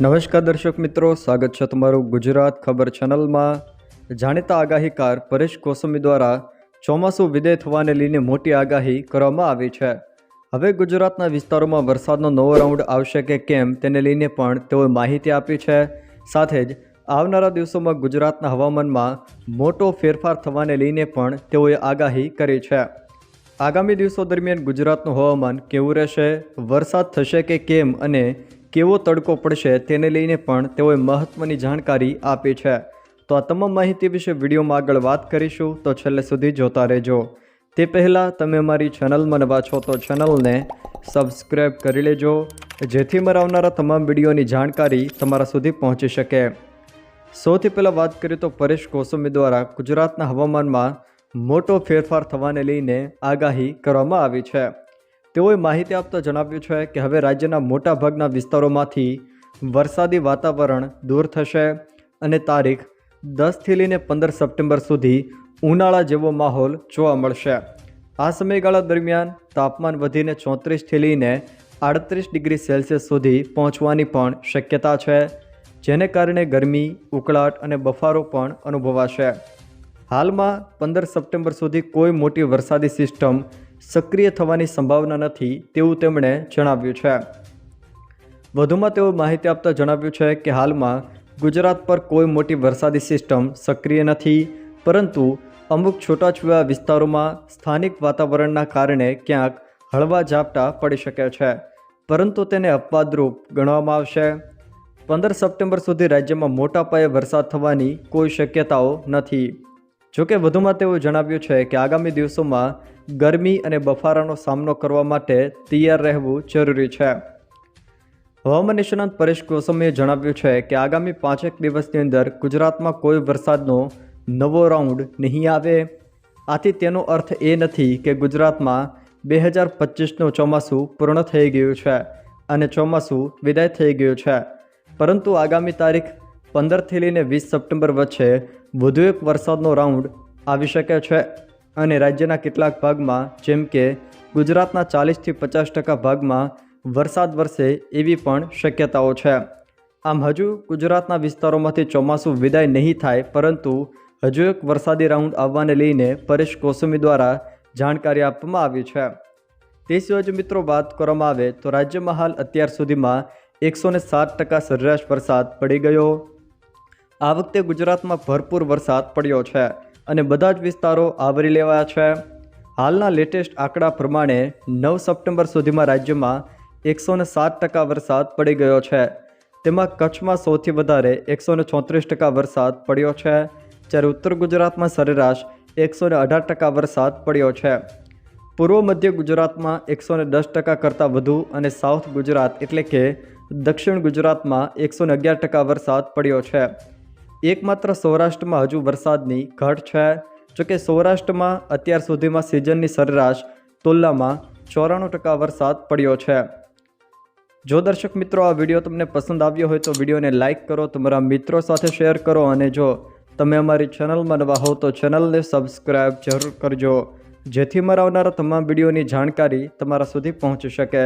નમસ્કાર દર્શક મિત્રો, સ્વાગત છે તમારું ગુજરાત ખબર ચેનલમાં. જાણીતા આગાહીકાર પરેશ કોસમી દ્વારા ચોમાસું વિદેય થવાને લઈને મોટી આગાહી કરવામાં આવી છે. હવે ગુજરાતના વિસ્તારોમાં વરસાદનો નવો રાઉન્ડ આવશે કે કેમ તેને લઈને પણ તેઓએ માહિતી આપી છે. સાથે જ આવનારા દિવસોમાં ગુજરાતના હવામાનમાં મોટો ફેરફાર થવાને લઈને પણ તેઓએ આગાહી કરી છે. આગામી દિવસો દરમિયાન ગુજરાતનું હવામાન કેવું રહેશે? વરસાદ થશે કે કેમ? અને કેવો તડકો પડશે તેને લઈને પણ તેઓએ મહત્ત્વની જાણકારી આપી છે. તો આ તમામ માહિતી વિશે વિડીયોમાં આગળ વાત કરીશું, તો છેલ્લે સુધી જોતા રહેજો. તે પહેલાં તમે અમારી ચેનલમાં નવા છો તો ચેનલને સબસ્ક્રાઈબ કરી લેજો, જેથી મારા આવનારા તમામ વિડીયોની જાણકારી તમારા સુધી પહોંચી શકે. સૌથી પહેલાં વાત કરીએ તો પરેશ કોસમી દ્વારા ગુજરાતના હવામાનમાં મોટો ફેરફાર થવાને લઈને આગાહી કરવામાં આવી છે. તેઓએ માહિતી આપતા જણાવ્યું છે કે હવે રાજ્યના મોટાભાગના વિસ્તારોમાંથી વરસાદી વાતાવરણ દૂર થશે અને તારીખ દસથી લઈને પંદર સપ્ટેમ્બર સુધી ઉનાળા જેવો માહોલ જોવા મળશે. આ સમયગાળા દરમિયાન તાપમાન વધીને ચોત્રીસથી લઈને આડત્રીસ ડિગ્રી સેલ્સિયસ સુધી પહોંચવાની પણ શક્યતા છે, જેને કારણે ગરમી, ઉકળાટ અને બફારો પણ અનુભવાશે. હાલમાં પંદર સપ્ટેમ્બર સુધી કોઈ મોટી વરસાદી સિસ્ટમ સક્રિય થવાની સંભાવના નથી તેવું તેમણે જણાવ્યું છે. વધુમાં તેઓ માહિતી આપતા જણાવ્યું છે કે હાલમાં ગુજરાત પર કોઈ મોટી વરસાદી સિસ્ટમ સક્રિય નથી, પરંતુ અમુક છૂટાછવાયા વિસ્તારોમાં સ્થાનિક વાતાવરણના કારણે ક્યાંક હળવા ઝાપટા પડી શકે છે, પરંતુ તેને અપવાદરૂપ ગણવામાં આવશે. પંદર સપ્ટેમ્બર સુધી રાજ્યમાં મોટા પાયે વરસાદ થવાની કોઈ શક્યતાઓ નથી. જોકે વધુમાં તેઓએ જણાવ્યું છે કે આગામી દિવસોમાં ગરમી અને બફારાનો સામનો કરવા માટે તૈયાર રહેવું જરૂરી છે. હવામાન નિષ્ણાંત પરેશ કોસમીએ જણાવ્યું છે કે આગામી પાંચેક દિવસની અંદર ગુજરાતમાં કોઈ વરસાદનો નવો રાઉન્ડ નહીં આવે. આથી તેનો અર્થ એ નથી કે ગુજરાતમાં બે હજાર પચીસનું ચોમાસું પૂર્ણ થઈ ગયું છે અને ચોમાસું વિદાય થઈ ગયું છે. પરંતુ આગામી તારીખ પંદરથી લઈને વીસ સપ્ટેમ્બર વચ્ચે વધુ એક વરસાદનો રાઉન્ડ આવી શકે છે અને રાજ્યના કેટલાક ભાગમાં, જેમ કે ગુજરાતના ચાલીસથી પચાસ ટકા ભાગમાં, વરસાદ વરસે એવી પણ શક્યતાઓ છે. આમ હજુ ગુજરાતના વિસ્તારોમાંથી ચોમાસું વિદાય નહીં થાય, પરંતુ હજુ એક વરસાદી રાઉન્ડ આવવાને લઈને પરેશ કોસમી દ્વારા જાણકારી આપવામાં આવી છે. તે સિવાય મિત્રો વાત કરવામાં આવે, તો રાજ્યમાં હાલ અત્યાર સુધીમાં એકસો સાત ટકા સરેરાશ વરસાદ પડી ગયો. આ વખતે ગુજરાતમાં ભરપૂર વરસાદ પડ્યો છે અને બધા જ વિસ્તારો આવરી લેવાયા છે. હાલના લેટેસ્ટ આંકડા પ્રમાણે નવ સપ્ટેમ્બર સુધીમાં રાજ્યમાં એકસો સાત ટકા વરસાદ પડી ગયો છે. તેમાં કચ્છમાં સૌથી વધારે એકસો ચોત્રીસ ટકા વરસાદ પડ્યો છે. જ્યારે ઉત્તર ગુજરાતમાં સરેરાશ એકસો અઢાર ટકા વરસાદ પડ્યો છે. પૂર્વ મધ્ય ગુજરાતમાં એકસો દસ ટકા કરતાં વધુ અને સાઉથ ગુજરાત એટલે કે દક્ષિણ ગુજરાતમાં એકસો અગિયાર ટકા વરસાદ પડ્યો છે. એકમાત્ર સૌરાષ્ટ્રમાં હજુ વરસાદની ઘટ છે. જોકે સૌરાષ્ટ્રમાં અત્યાર સુધીમાં સિઝનની સરેરાશ તુલનામાં ચોરાણું ટકા વરસાદ પડ્યો છે. જો દર્શક મિત્રો આ વીડિયો તમને પસંદ આવ્યો હોય તો વિડીયોને લાઇક કરો, તમારા મિત્રો સાથે શેર કરો અને જો તમે અમારી ચેનલમાં નવા હો તો ચેનલને સબસ્ક્રાઈબ જરૂર કરજો. જેથી મારા આવનારા તમામ વિડીયોની જાણકારી તમારા સુધી પહોંચી શકે.